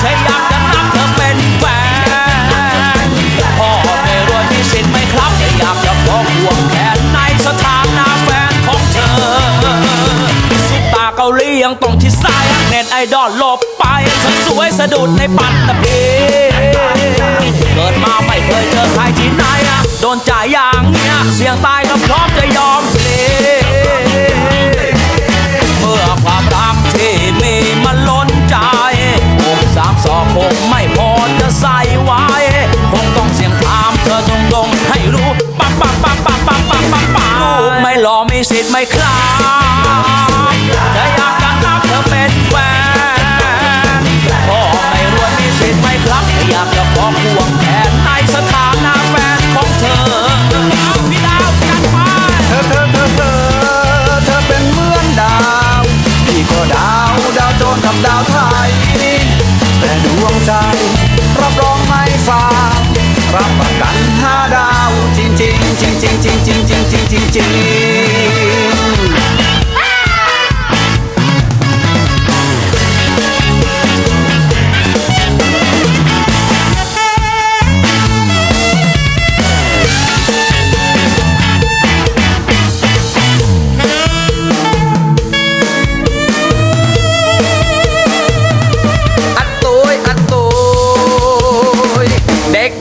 แค่อยากจะนับเธอเป็นแฟนพ่อไม่รวยมีสิทธิ์ไหมครับแค่อยากจะฟ้องห่วงแทนในสถานะแฟนของเธอซุปตาเกาหลียังต้องที่ซ้ายเน็ตไอดอลลบไปเธอสวยสะดุดในปัตตภี สิทธิ์ไหม่ครับจะอยากจะนับเธอเป็นแฟนพ่อไม่รวยมีสิทธิ์ไหมครับอยากจะขอควงแขนในสถานะแฟนของเธอเอาพี่ดาวจัดไปเธอเธอเธอเธอเธอเป็นเหมือนดาวพี่ก็ดาวดาวโจรกับดาวไทยแต่ดวงใจรับรองไม่ฝากรับประกันห้าดาวจริงจริงจริงจริงจริงจริงจริงจริงจริง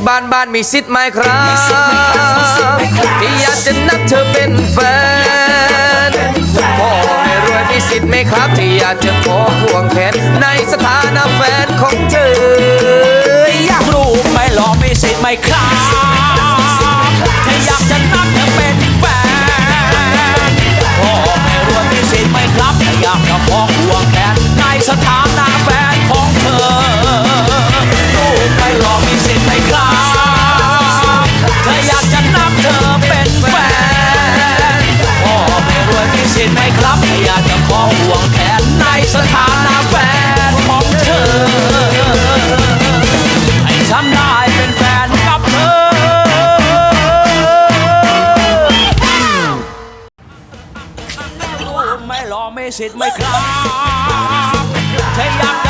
บ้านบ้านมีสิทธิ์ไหมครับที่อยากจะนับเธอเป็นแฟนพ่อไม่รวยมีสิทธิ์ไหมครับ ที่อยากจะขอห่วงแขนในสถานะแฟนของเธอ อยากรู้ไหม่ลอมีสิทธิ์ไหมครับแค่อยากจะนับเธอเป็นแฟนพ่อไม่รวยมีสิทธิ์ไหมครับแค่อยากจะขอห่วงแขนในสถานะ สิทธิ์ไหมครับถ้าอยาก